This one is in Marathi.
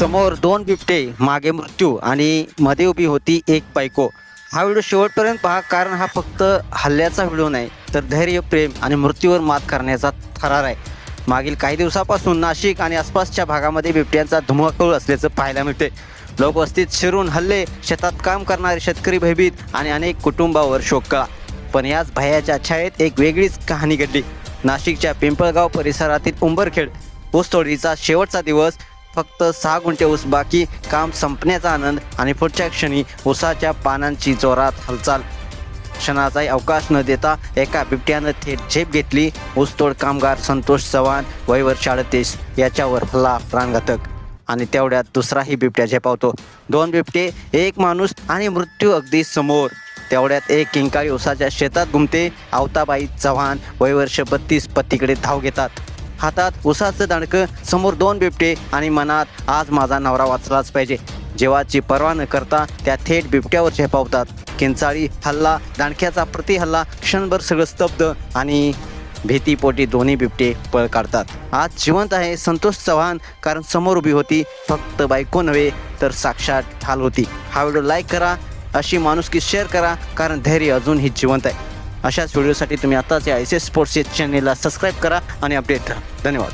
समोर दोन बिबटे मागे मृत्यू आणि मध्ये उभी होती एक बायको. हा व्हिडिओ शेवटपर्यंत पहा कारण हा फक्त हल्ल्याचा व्हिडिओ नाही तर धैर्य प्रेम आणि मृत्यूवर मात करण्याचा थरार आहे. मागील काही दिवसापासून नाशिक आणि आसपासच्या भागामध्ये बिबट्यांचा धुमाकूळ असल्याचं पाहायला मिळते लोकवस्तीत शिरून हल्ले शेतात काम करणारे शेतकरी भयभीत आणि अनेक कुटुंबावर शोककळा पण याच भयाच्या छायेत एक वेगळीच कहाणी घडली. नाशिकच्या पिंपळगाव परिसरातील उंबरखेड ऊसतोडीचा शेवटचा दिवस फक्त सहा गुंठे ऊस बाकी काम संपण्याचा आनंद आणि पुढच्या क्षणी ऊसाच्या पानांची जोरात हालचाल. क्षणाचाही अवकाश न देता एका बिबट्यानं थेट झेप घेतली. ऊसतोड कामगार संतोष चव्हाण वयवर शाळतेस याच्यावर हल्ला प्राणघातक. आणि तेवढ्यात दुसराही बिबट्या झेपावतो. दोन बिबटे एक माणूस आणि मृत्यू अगदी समोर. तेवढ्यात एक किंकाळी ऊसाच्या शेतात घुमते. आवताबाई चव्हाण वयवर्ष बत्तीस पतीकडे धाव घेतात. हातात उसाचं दणकं समोर दोन बिबटे आणि मनात आज माझा नवरा वाचलाच पाहिजे. जेवाची पर्वा न करता त्या थेट बिबट्यावर झेपावतात. किंचाळी हल्ला दाणक्याचा प्रतिहल्ला क्षणभर सगळं स्तब्ध आणि भीतीपोटी दोन्ही बिबटे पळ काढतात. आज जिवंत आहे संतोष चव्हाण कारण समोर उभी होती फक्त बायको नव्हे तर साक्षात ठाल होती. हा व्हिडिओ लाईक करा अशी माणुसकी शेअर करा कारण धैर्य अजूनही जिवंत आहे. अशाच व्हिडिओसाठी तुम्ही आताच या एस एस या चॅनेलला सबस्क्राईब करा आणि अपडेट राहा धन्यवाद.